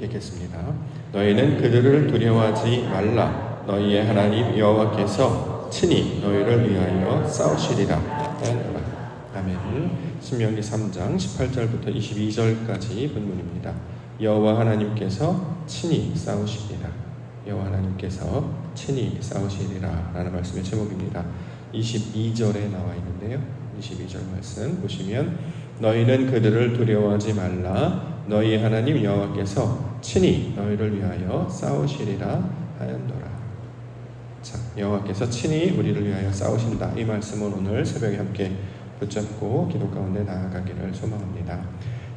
읽겠습니다. 너희는 그들을 두려워하지 말라. 너희의 하나님 여호와께서 친히 너희를 위하여 싸우시리라. 아멘. 신명기 3장 18절부터 22절까지 본문입니다. 여호와 하나님께서 친히 싸우시리라. 여호와 하나님께서 친히 싸우시리라라는 말씀의 제목입니다. 22절에 나와 있는데요. 22절 말씀 보시면 너희는 그들을 두려워하지 말라. 너희 하나님 여호와께서 친히 너희를 위하여 싸우시리라 하였노라. 자, 여호와께서 친히 우리를 위하여 싸우신다. 이 말씀은 오늘 새벽에 함께 붙잡고 기도 가운데 나아가기를 소망합니다.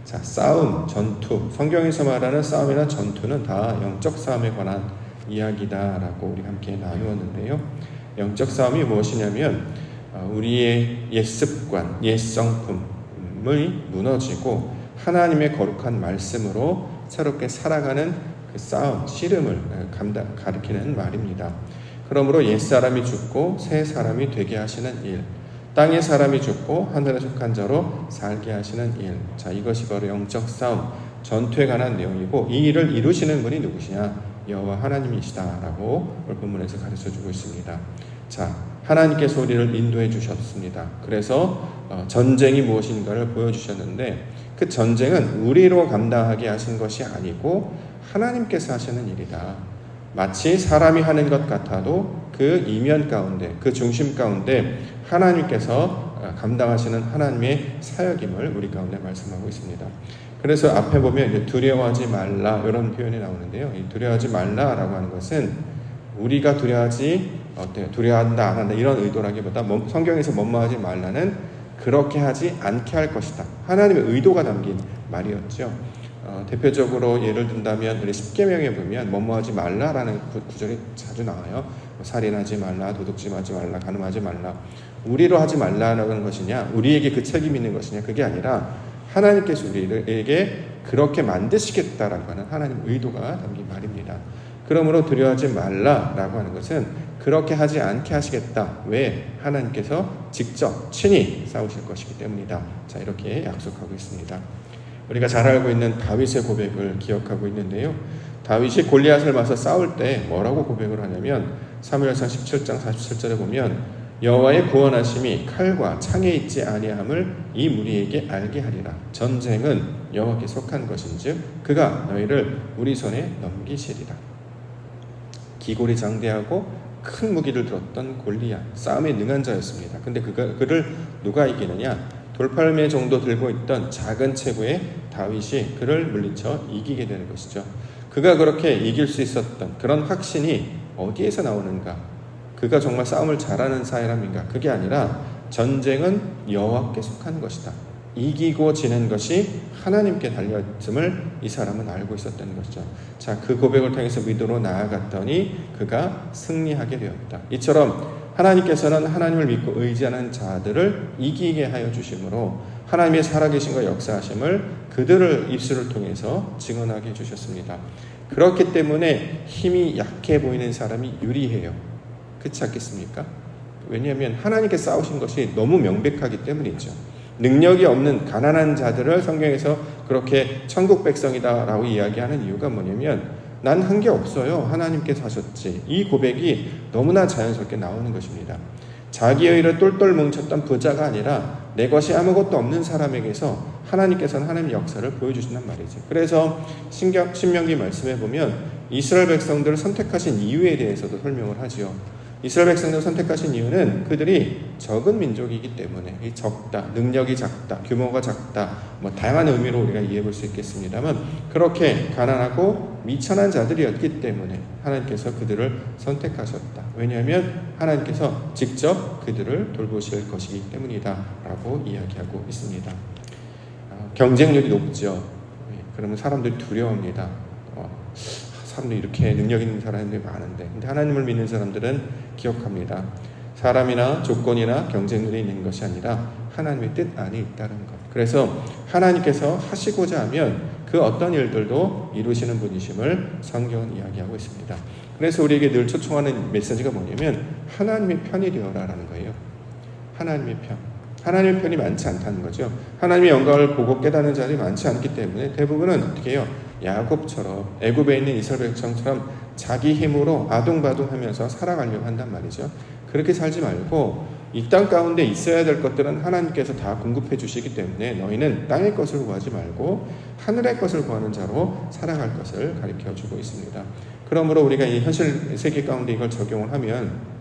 자, 싸움, 전투. 성경에서 말하는 싸움이나 전투는 다 영적 싸움에 관한 이야기다라고 우리 함께 나누었는데요. 영적 싸움이 무엇이냐면 어, 우리의 옛 습관, 옛 성품을 무너지고 하나님의 거룩한 말씀으로 새롭게 살아가는 그 싸움, 씨름을 감다, 가리키는 말입니다. 그러므로 옛 사람이 죽고 새 사람이 되게 하시는 일, 땅의 사람이 죽고 하늘에 속한 자로 살게 하시는 일. 자, 이것이 바로 영적 싸움, 전투에 관한 내용이고 이 일을 이루시는 분이 누구시냐? 여호와 하나님이시다라고 오늘 본문에서 가르쳐 주고 있습니다. 자, 하나님께서 우리를 인도해 주셨습니다. 그래서 어, 전쟁이 무엇인가를 보여주셨는데 그 전쟁은 우리로 감당하게 하신 것이 아니고 하나님께서 하시는 일이다. 마치 사람이 하는 것 같아도 그 이면 가운데, 그 중심 가운데 하나님께서 어, 감당하시는 하나님의 사역임을 우리 가운데 말씀하고 있습니다. 그래서 앞에 보면 두려워하지 말라 이런 표현이 나오는데요. 이 두려워하지 말라라고 하는 것은 우리가 두려워하지 어때요? 두려워한다 안 한다 이런 의도라기보다 성경에서 뭐뭐 하지 말라는 그렇게 하지 않게 할 것이다. 하나님의 의도가 담긴 말이었죠. 어, 대표적으로 예를 든다면 우리 십계명에 보면 뭐뭐하지 말라라는 구, 구절이 자주 나와요. 뭐 살인하지 말라, 도둑질하지 말라, 간음하지 말라. 우리로 하지 말라는 것이냐, 우리에게 그 책임 있는 것이냐, 그게 아니라 하나님께서 우리에게 그렇게 만드시겠다라고 하는 하나님 의도가 담긴 말입니다. 그러므로 두려워하지 말라라고 하는 것은 그렇게 하지 않게 하시겠다. 왜? 하나님께서 직접 친히 싸우실 것이기 때문이다. 자, 이렇게 약속하고 있습니다. 우리가 잘 알고 있는 다윗의 고백을 기억하고 있는데요. 다윗이 골리앗을 맞서 싸울 때 뭐라고 고백을 하냐면 사무엘상 17장 47절에 보면 여호와의 구원하심이 칼과 창에 있지 아니함을 이 무리에게 알게 하리라. 전쟁은 여호와께 속한 것인즉 그가 너희를 우리 손에 넘기시리라. 기골이 장대하고 큰 무기를 들었던 골리앗 싸움에 능한 자였습니다. 근데 그가 그를 누가 이기느냐? 돌팔매 정도 들고 있던 작은 체구의 다윗이 그를 물리쳐 이기게 되는 것이죠. 그가 그렇게 이길 수 있었던 그런 확신이 어디에서 나오는가? 그가 정말 싸움을 잘하는 사람인가? 그게 아니라 전쟁은 여호와께 속한 것이다. 이기고 지는 것이 하나님께 달려있음을 이 사람은 알고 있었던 것이죠. 자, 그 고백을 통해서 믿으로 나아갔더니 그가 승리하게 되었다. 이처럼 하나님께서는 하나님을 믿고 의지하는 자들을 이기게 하여 주심으로 하나님의 살아계신과 역사하심을 그들을 입술을 통해서 증언하게 해주셨습니다. 그렇기 때문에 힘이 약해 보이는 사람이 유리해요. 그렇지 않겠습니까? 왜냐하면 하나님께 싸우신 것이 너무 명백하기 때문이죠. 능력이 없는 가난한 자들을 성경에서 그렇게 천국 백성이다라고 이야기하는 이유가 뭐냐면 난 한 게 없어요. 하나님께서 하셨지. 이 고백이 너무나 자연스럽게 나오는 것입니다. 자기의 일을 똘똘 뭉쳤던 부자가 아니라 내 것이 아무것도 없는 사람에게서 하나님께서는 하나님의 역사를 보여주신단 말이죠. 그래서 신경, 신명기 말씀에 보면 이스라엘 백성들을 선택하신 이유에 대해서도 설명을 하지요. 이스라엘 백성을 선택하신 이유는 그들이 적은 민족이기 때문에 적다, 능력이 작다, 규모가 작다, 뭐 다양한 의미로 우리가 이해해 볼 수 있겠습니다만 그렇게 가난하고 미천한 자들이었기 때문에 하나님께서 그들을 선택하셨다. 왜냐하면 하나님께서 직접 그들을 돌보실 것이기 때문이다라고 이야기하고 있습니다. 경쟁률이 높죠. 그러면 사람들이 두려워합니다. 어, 사람들이 이렇게 능력 있는 사람들이 많은데, 근데 하나님을 믿는 사람들은 기억합니다. 사람이나 조건이나 경쟁률이 있는 것이 아니라 하나님의 뜻 안에 있다는 것. 그래서 하나님께서 하시고자 하면 그 어떤 일들도 이루시는 분이심을 성경은 이야기하고 있습니다. 그래서 우리에게 늘 초청하는 메시지가 뭐냐면 하나님의 편이 되어라라는 거예요. 하나님의 편. 하나님의 편이 많지 않다는 거죠. 하나님의 영광을 보고 깨닫는 자들이 많지 않기 때문에 대부분은 어떻게 해요? 야곱처럼 애굽에 있는 이스라엘 백성처럼 자기 힘으로 아동바동하면서 살아가려고 한단 말이죠. 그렇게 살지 말고 이 땅 가운데 있어야 될 것들은 하나님께서 다 공급해 주시기 때문에 너희는 땅의 것을 구하지 말고 하늘의 것을 구하는 자로 살아갈 것을 가르쳐 주고 있습니다. 그러므로 우리가 이 현실 세계 가운데 이걸 적용을 하면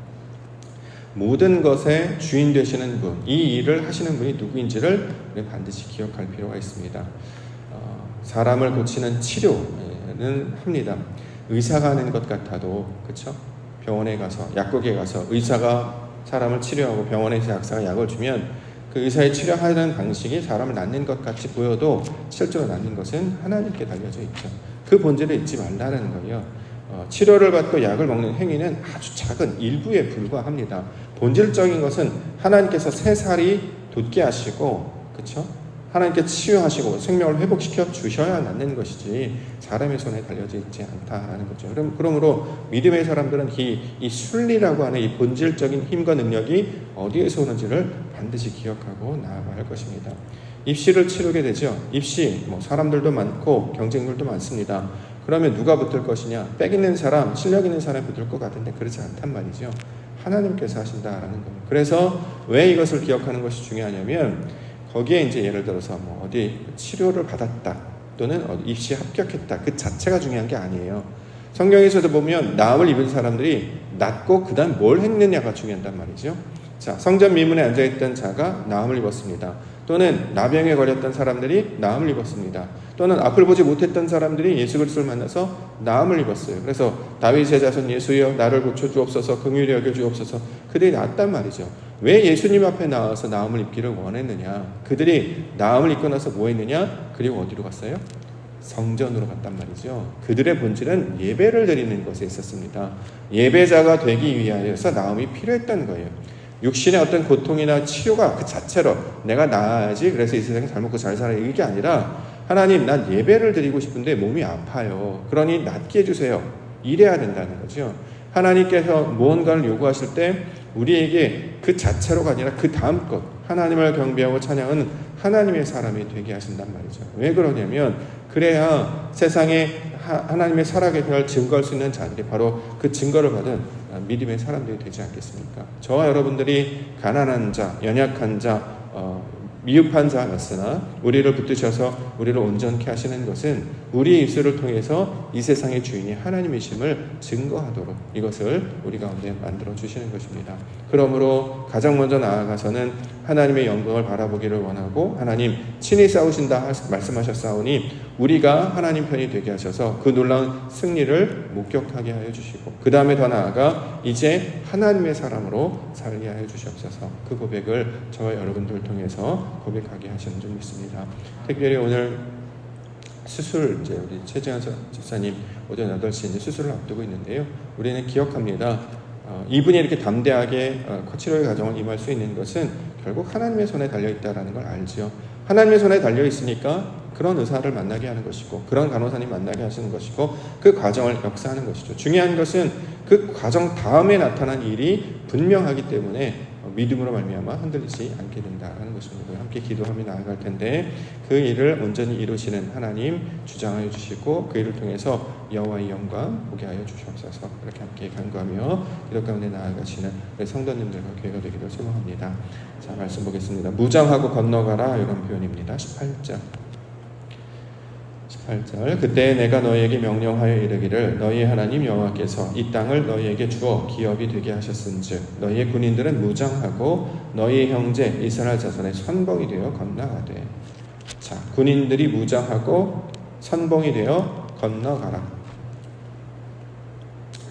모든 것의 주인 되시는 분, 이 일을 하시는 분이 누구인지를 반드시 기억할 필요가 있습니다. 어, 사람을 고치는 치료는 합니다. 의사가 하는 것 같아도 그렇죠? 병원에 가서 약국에 가서 의사가 사람을 치료하고 병원에서 약사가 약을 주면 그 의사의 치료하는 방식이 사람을 낫는 것 같이 보여도 실제로 낫는 것은 하나님께 달려져 있죠. 그 본질을 잊지 말라는 거예요. 어, 치료를 받고 약을 먹는 행위는 아주 작은 일부에 불과합니다. 본질적인 것은 하나님께서 새 살이 돋게 하시고, 그렇죠? 하나님께 치유하시고 생명을 회복시켜 주셔야 낫는 것이지 사람의 손에 달려져 있지 않다라는 거죠. 그럼 그러므로 믿음의 사람들은 이, 이 순리라고 하는 이 본질적인 힘과 능력이 어디에서 오는지를 반드시 기억하고 할 것입니다. 입시를 치르게 되죠. 입시 뭐 사람들도 많고 경쟁률도 많습니다. 그러면 누가 붙을 것이냐? 빽 있는 사람, 실력 있는 사람이 붙을 것 같은데 그렇지 않단 말이죠. 하나님께서 하신다라는 겁니다. 그래서 왜 이것을 기억하는 것이 중요하냐면 거기에 이제 예를 들어서 뭐 어디 치료를 받았다 또는 입시에 합격했다 그 자체가 중요한 게 아니에요. 성경에서도 보면 나음을 입은 사람들이 낫고 그다음 뭘 했느냐가 중요하단 말이죠. 자 성전 미문에 앉아있던 자가 나음을 입었습니다. 또는 나병에 걸렸던 사람들이 나음을 입었습니다. 또는 앞을 보지 못했던 사람들이 예수 그리스도를 만나서 나음을 입었어요. 그래서 다윗의 자손 예수여 나를 고쳐 주옵소서 긍휼히 여겨 주옵소서 그들이 나았단 말이죠. 왜 예수님 앞에 나와서 나음을 입기를 원했느냐? 그들이 나음을 입고 나서 뭐 했느냐? 그리고 어디로 갔어요? 성전으로 갔단 말이죠. 그들의 본질은 예배를 드리는 것에 있었습니다. 예배자가 되기 위하여서 나음이 필요했던 거예요. 육신의 어떤 고통이나 치료가 그 자체로 내가 나아야지 그래서 이 세상에 잘 먹고 잘 살아 이게 아니라 하나님 난 예배를 드리고 싶은데 몸이 아파요. 그러니 낫게 해주세요. 이래야 된다는 거죠. 하나님께서 무언가를 요구하실 때 우리에게 그 자체로가 아니라 그 다음 것 하나님을 경배하고 찬양은 하나님의 사람이 되게 하신단 말이죠. 왜 그러냐면 그래야 세상에 하나님의 살아계 될 증거할 수 있는 자들이 바로 그 증거를 받은 믿음의 사람들이 되지 않겠습니까? 저와 여러분들이 가난한 자, 연약한 자, 어, 미흡한 자였으나 우리를 붙드셔서 우리를 온전케 하시는 것은 우리의 입술을 통해서 이 세상의 주인이 하나님이심을 증거하도록 이것을 우리 가운데 만들어 주시는 것입니다. 그러므로 가장 먼저 나아가서는 하나님의 영광을 바라보기를 원하고 하나님 친히 싸우신다 말씀하셨사오니 우리가 하나님 편이 되게 하셔서 그 놀라운 승리를 목격하게 하여 주시고 그 다음에 더 나아가 이제 하나님의 사람으로 살게 하여 주시옵소서 그 고백을 저와 여러분들 통해서 고백하게 하시는 줄 믿습니다. 특별히 오늘 수술 이제 우리 최재현 집사님 오전 8시 이제 수술을 앞두고 있는데요. 우리는 기억합니다. 어, 이분이 이렇게 담대하게 어, 치료의 과정을 임할 수 있는 것은 결국 하나님의 손에 달려 있다라는 걸 알지요. 하나님의 손에 달려 있으니까 그런 의사를 만나게 하는 것이고 그런 간호사님 만나게 하시는 것이고 그 과정을 역사하는 것이죠. 중요한 것은 그 과정 다음에 나타난 일이 분명하기 때문에 믿음으로 말미암아 흔들리지 않게 된다라는 것입니다. 함께 기도하며 나아갈 텐데 그 일을 온전히 이루시는 하나님 주장하여 주시고 그 일을 통해서 여호와의 영광 보게 하여 주시옵소서. 이렇게 함께 간구하며 기도 가운데 나아가시는 성도님들과 교회가 되기를 소망합니다. 자 말씀 보겠습니다. 무장하고 건너가라 이런 표현입니다. 18절. 18절. 그때 내가 너희에게 명령하여 이르기를 너희 하나님 여호와께서 이 땅을 너희에게 주어 기업이 되게 하셨은즉 너희의 군인들은 무장하고 너희 형제 이스라엘 자손의 선봉이 되어 건너가되. 자 군인들이 무장하고 선봉이 되어 건너가라.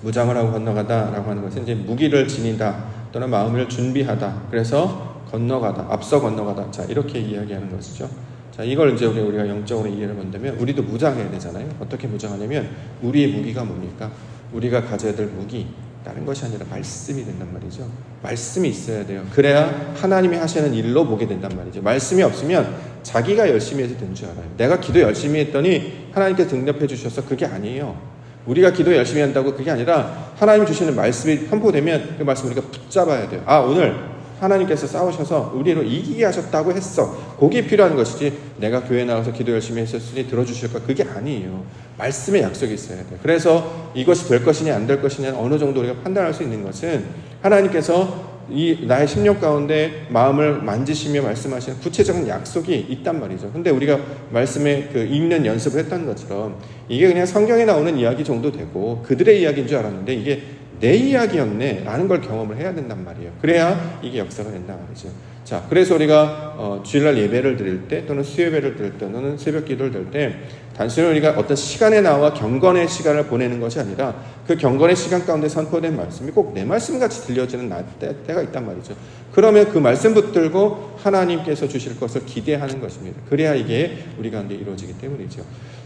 무장을 하고 건너가다라고 하는 것은 이제 무기를 지니다 또는 마음을 준비하다. 그래서 건너가다 앞서 건너가다. 자 이렇게 이야기하는 것이죠. 자, 이걸 이제 우리가 영적으로 이해를 본다면 우리도 무장해야 되잖아요. 어떻게 무장하냐면 우리의 무기가 뭡니까? 우리가 가져야 될 무기 다른 것이 아니라 말씀이 된단 말이죠. 말씀이 있어야 돼요. 그래야 하나님이 하시는 일로 보게 된단 말이죠. 말씀이 없으면 자기가 열심히 해서 된 줄 알아요. 내가 기도 열심히 했더니 하나님께 등록해 주셔서 그게 아니에요. 우리가 기도 열심히 한다고 그게 아니라 하나님이 주시는 말씀이 선포되면 그 말씀 우리가 붙잡아야 돼요. 아, 오늘 하나님께서 싸우셔서 우리로 이기게 하셨다고 했어. 그게 필요한 것이지 내가 교회 나가서 기도 열심히 했었으니 들어주실까? 그게 아니에요. 말씀의 약속이 있어야 돼. 그래서 이것이 될 것이냐 안 될 것이냐 어느 정도 우리가 판단할 수 있는 것은 하나님께서 이 나의 심령 가운데 마음을 만지시며 말씀하시는 구체적인 약속이 있단 말이죠. 근데 우리가 말씀에 그 읽는 연습을 했던 것처럼 이게 그냥 성경에 나오는 이야기 정도 되고 그들의 이야기인 줄 알았는데 이게 내 이야기였네 라는 걸 경험을 해야 된단 말이에요. 그래야 이게 역사가 된단 말이죠. 자, 그래서 우리가 어, 주일날 예배를 드릴 때 또는 수요예배를 드릴 때 또는 새벽 기도를 드릴 때 단순히 우리가 어떤 시간에 나와 경건의 시간을 보내는 것이 아니라 그 경건의 시간 가운데 선포된 말씀이 꼭 내 말씀 같이 들려지는 날, 때, 때가 있단 말이죠. 그러면 그 말씀 붙들고 하나님께서 주실 것을 기대하는 것입니다. 그래야 이게 우리 가운데 이루어지기 때문이죠.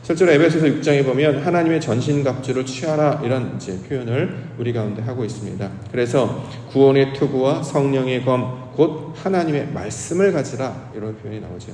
실제로 에베소서 6장에 보면 하나님의 전신갑주를 취하라 이런 이제 표현을 우리 가운데 하고 있습니다. 그래서 구원의 투구와 성령의 검, 곧 하나님의 말씀을 가지라 이런 표현이 나오죠.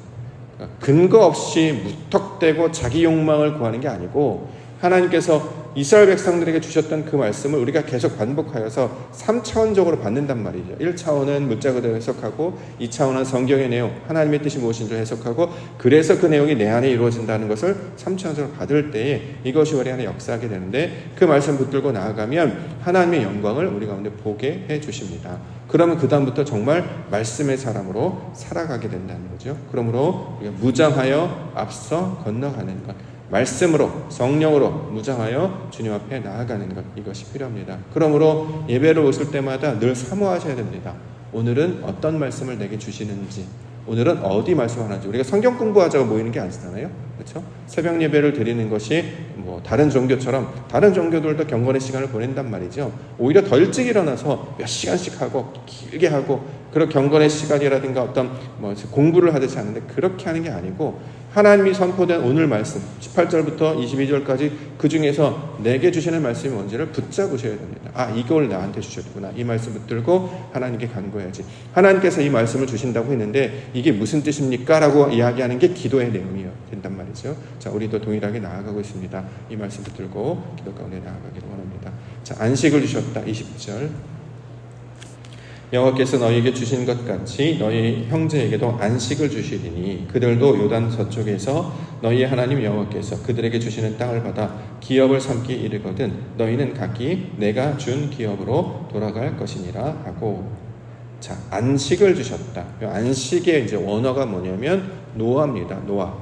그러니까 근거 없이 무턱대고 자기 욕망을 구하는 게 아니고 하나님께서 이스라엘 백성들에게 주셨던 그 말씀을 우리가 계속 반복하여서 3차원적으로 받는단 말이죠. 1차원은 문자 그대로 해석하고 2차원은 성경의 내용, 하나님의 뜻이 무엇인지 해석하고 그래서 그 내용이 내 안에 이루어진다는 것을 3차원적으로 받을 때에 이것이 우리 안에 역사하게 되는데 그 말씀 붙들고 나아가면 하나님의 영광을 우리 가운데 보게 해 주십니다. 그러면 그 다음부터 정말 말씀의 사람으로 살아가게 된다는 거죠. 그러므로 우리가 무장하여 앞서 건너가는 것. 말씀으로 성령으로 무장하여 주님 앞에 나아가는 것 이것이 필요합니다. 그러므로 예배를 오실 때마다 늘 사모하셔야 됩니다. 오늘은 어떤 말씀을 내게 주시는지 오늘은 어디 말씀하는지 우리가 성경 공부하자고 모이는 게 아니잖아요. 그렇죠? 새벽 예배를 드리는 것이 뭐 다른 종교처럼 다른 종교들도 경건의 시간을 보낸단 말이죠. 오히려 더 일찍 일어나서 몇 시간씩 하고 길게 하고 그런 경건의 시간이라든가 어떤 뭐 공부를 하듯이 하는데 그렇게 하는 게 아니고 하나님이 선포된 오늘 말씀 18절부터 22절까지 그 중에서 내게 주시는 말씀이 뭔지를 붙잡으셔야 됩니다. 아 이걸 나한테 주셨구나. 이 말씀 붙들고 하나님께 간구해야지. 하나님께서 이 말씀을 주신다고 했는데 이게 무슨 뜻입니까? 라고 이야기하는 게 기도의 내용이에요. 된단 말이죠. 자 우리도 동일하게 나아가고 있습니다. 이 말씀 붙들고 기도 가운데 나아가기를 원합니다. 자 안식을 주셨다. 20절 여호와께서 너희에게 주신 것 같이 너희 형제에게도 안식을 주시리니 그들도 요단 서쪽에서 너희의 하나님 여호와께서 그들에게 주시는 땅을 받아 기업을 삼기 이르거든 너희는 각기 내가 준 기업으로 돌아갈 것이니라 하고 자 안식을 주셨다. 안식의 이제 원어가 뭐냐면 노아입니다. 노아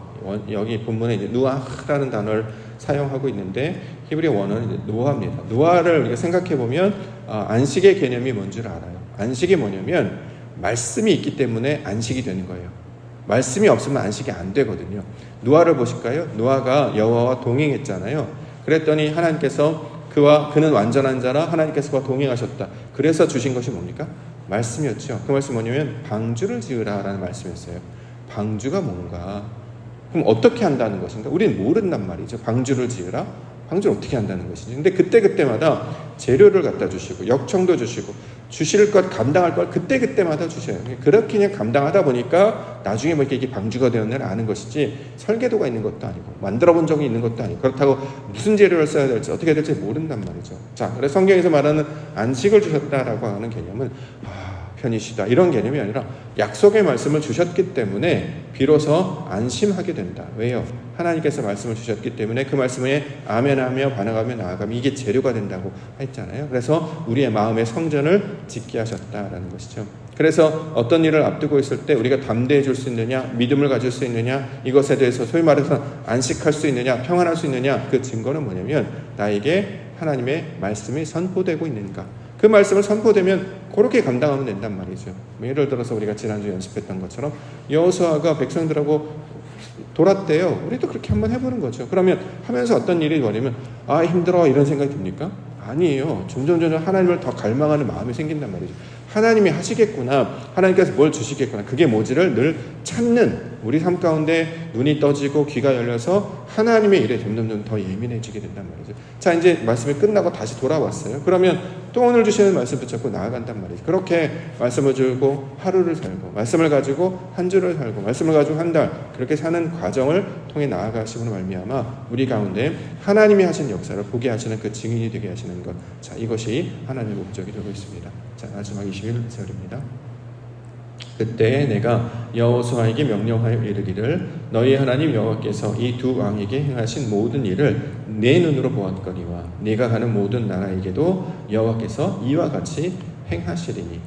여기 본문에 이제 누아라는 단어를 사용하고 있는데 히브리 원어는 노아입니다. 노아를 우리가 생각해 보면 아, 안식의 개념이 뭔지 알아요. 안식이 뭐냐면 말씀이 있기 때문에 안식이 되는 거예요. 말씀이 없으면 안식이 안 되거든요. 노아를 보실까요? 노아가 여호와와 동행했잖아요. 그랬더니 하나님께서 그와 그는 완전한 자라 하나님께서 그와 동행하셨다. 그래서 주신 것이 뭡니까? 말씀이었죠. 그 말씀 뭐냐면 방주를 지으라라는 말씀이었어요. 방주가 뭔가? 그럼 어떻게 한다는 것인가? 우리는 모른단 말이죠. 방주를 지으라. 방주를 어떻게 한다는 것이지. 근데 그때 그때마다 재료를 갖다 주시고 역청도 주시고 주실 것 감당할 걸 그때 그때마다 주셔요. 그렇게 그냥 감당하다 보니까 나중에 뭐 이렇게 방주가 되었는 아는 것이지 설계도가 있는 것도 아니고 만들어 본 적이 있는 것도 아니고 그렇다고 무슨 재료를 써야 될지 어떻게 될지 모른단 말이죠. 자, 그래서 성경에서 말하는 안식을 주셨다라고 하는 개념은 아, 편이시다 이런 개념이 아니라 약속의 말씀을 주셨기 때문에 비로소 안심하게 된다. 왜요? 하나님께서 말씀을 주셨기 때문에 그 말씀에 아멘하며 반응하며 나아가면 이게 재료가 된다고 했잖아요. 그래서 우리의 마음의 성전을 짓게 하셨다라는 것이죠. 그래서 어떤 일을 앞두고 있을 때 우리가 담대해 줄 수 있느냐, 믿음을 가질 수 있느냐, 이것에 대해서 소위 말해서 안식할 수 있느냐, 평안할 수 있느냐, 그 증거는 뭐냐면 나에게 하나님의 말씀이 선포되고 있는가. 그 말씀을 선포되면 그렇게 감당하면 된단 말이죠. 뭐 예를 들어서 우리가 지난주 연습했던 것처럼 여호수아가 백성들하고 돌았대요. 우리도 그렇게 한번 해보는 거죠. 그러면 하면서 어떤 일이 벌이면 아 힘들어 이런 생각이 듭니까? 아니에요. 점점 점점 하나님을 더 갈망하는 마음이 생긴단 말이죠. 하나님이 하시겠구나. 하나님께서 뭘 주시겠구나. 그게 뭐지를 늘 찾는 우리 삶 가운데 눈이 떠지고 귀가 열려서 하나님의 일에 점점점 더 예민해지게 된단 말이죠. 자, 이제 말씀이 끝나고 다시 돌아왔어요. 그러면 또 오늘 주시는 말씀 붙잡고 나아간단 말이죠. 그렇게 말씀을 주고 하루를 살고, 말씀을 가지고 한 주를 살고, 말씀을 가지고 한 달, 그렇게 사는 과정을 통해 나아가시므로 말미암아 우리 가운데 하나님이 하신 역사를 보게 하시는 그 증인이 되게 하시는 것. 자, 이것이 하나님의 목적이 되고 있습니다. 자, 마지막 21절입니다. 그때 내가 여호수아에게 명령하여 이르기를 너희 하나님 여호와께서 이 두 왕에게 행하신 모든 일을 내 눈으로 보았거니와 네가 가는 모든 나라에게도 여호와께서 이와 같이 행하시리니.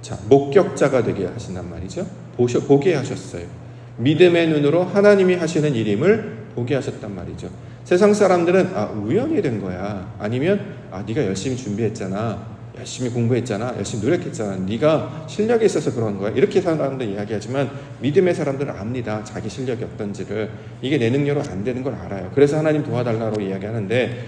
자 목격자가 되게 하신단 말이죠. 보셔 보게 하셨어요. 믿음의 눈으로 하나님이 하시는 일임을 보게 하셨단 말이죠. 세상 사람들은 아 우연히 된 거야. 아니면 아 네가 열심히 준비했잖아 열심히 공부했잖아 열심히 노력했잖아 네가 실력이 있어서 그런 거야 이렇게 사람들 이야기하지만 믿음의 사람들은 압니다 자기 실력이 어떤지를 이게 내 능력으로 안 되는 걸 알아요 그래서 하나님 도와달라고 이야기하는데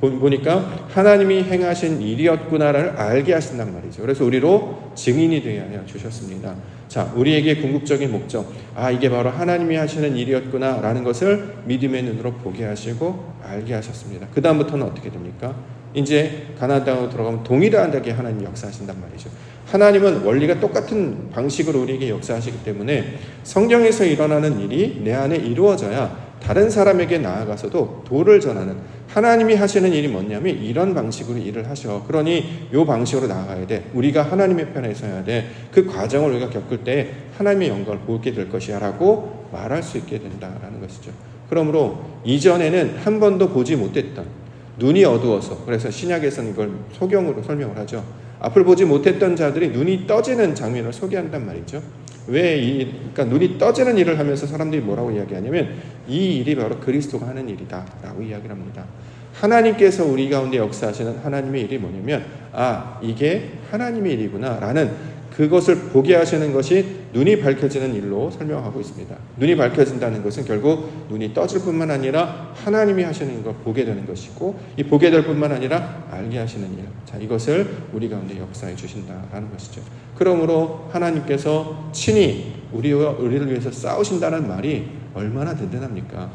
보- 보니까 하나님이 행하신 일이었구나를 알게 하신단 말이죠. 그래서 우리로 증인이 되게 하여 주셨습니다. 자, 우리에게 궁극적인 목적, 아 이게 바로 하나님이 하시는 일이었구나라는 것을 믿음의 눈으로 보게 하시고 알게 하셨습니다. 그 다음부터는 어떻게 됩니까? 이제 가나안 땅으로 들어가면 동일하게 하나님 역사하신단 말이죠. 하나님은 원리가 똑같은 방식으로 우리에게 역사하시기 때문에 성경에서 일어나는 일이 내 안에 이루어져야 다른 사람에게 나아가서도 도를 전하는 하나님이 하시는 일이 뭐냐면 이런 방식으로 일을 하셔. 그러니 이 방식으로 나아가야 돼. 우리가 하나님의 편에 서야 돼. 그 과정을 우리가 겪을 때 하나님의 영광을 보게 될 것이야라고 말할 수 있게 된다라는 것이죠. 그러므로 이전에는 한 번도 보지 못했던 눈이 어두워서 그래서 신약에서는 이걸 소경으로 설명을 하죠. 앞을 보지 못했던 자들이 눈이 떠지는 장면을 소개한단 말이죠. 왜 이, 그러니까 눈이 떠지는 일을 하면서 사람들이 뭐라고 이야기하냐면 이 일이 바로 그리스도가 하는 일이다 라고 이야기를 합니다. 하나님께서 우리 가운데 역사하시는 하나님의 일이 뭐냐면 아 이게 하나님의 일이구나 라는 그것을 보게 하시는 것이 눈이 밝혀지는 일로 설명하고 있습니다. 눈이 밝혀진다는 것은 결국 눈이 떠질 뿐만 아니라 하나님이 하시는 걸 보게 되는 것이고 이 보게 될 뿐만 아니라 알게 하시는 일. 자, 이것을 우리 가운데 역사해 주신다라는 것이죠. 그러므로 하나님께서 친히 우리와 우리를 위해서 싸우신다는 말이 얼마나 든든합니까?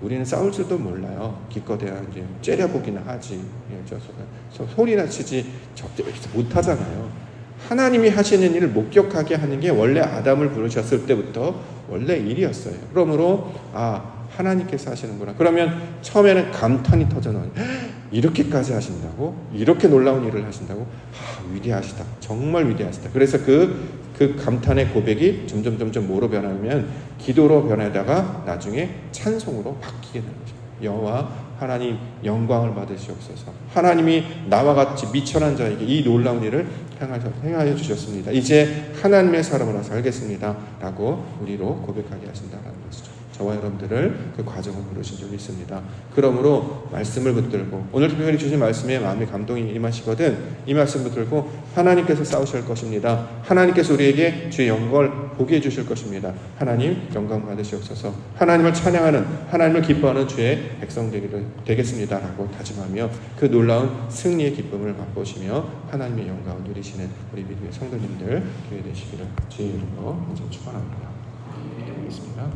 우리는 싸울 줄도 몰라요. 기껏해야 이제 째려보기나 하지. 예, 소리나 치지 적대 못 하잖아요. 하나님이 하시는 일을 목격하게 하는 게 원래 아담을 부르셨을 때부터 원래 일이었어요. 그러므로 아 하나님께서 하시는구나. 그러면 처음에는 감탄이 터져 나와요. 이렇게까지 하신다고? 이렇게 놀라운 일을 하신다고? 아, 위대하시다. 정말 위대하시다. 그래서 그, 그 감탄의 고백이 점점 점점 뭐로 변하면 기도로 변하다가 나중에 찬송으로 바뀌게 되는 거죠. 여호와 하나님 영광을 받으시옵소서. 하나님이 나와 같이 미천한 자에게 이 놀라운 일을 행하여 주셨습니다. 이제 하나님의 사람으로 살겠습니다. 라고 우리로 고백하게 하신다는 것이죠. 저와 여러분들을 그 과정을 부르신 적이 있습니다. 그러므로 말씀을 붙들고 오늘 특별히 주신 말씀에 마음의 감동이 임하시거든 이 말씀 붙들고 하나님께서 싸우실 것입니다. 하나님께서 우리에게 주의 영광을 보게 해주실 것입니다. 하나님 영광 받으시옵소서. 하나님을 찬양하는 하나님을 기뻐하는 주의 백성 되기를 되겠습니다 라고 다짐하며 그 놀라운 승리의 기쁨을 맛보시며 하나님의 영광을 누리시는 우리 믿음의 성도님들 교회 되시기를 주의 이름으로 축원합니다. 기도하겠습니다.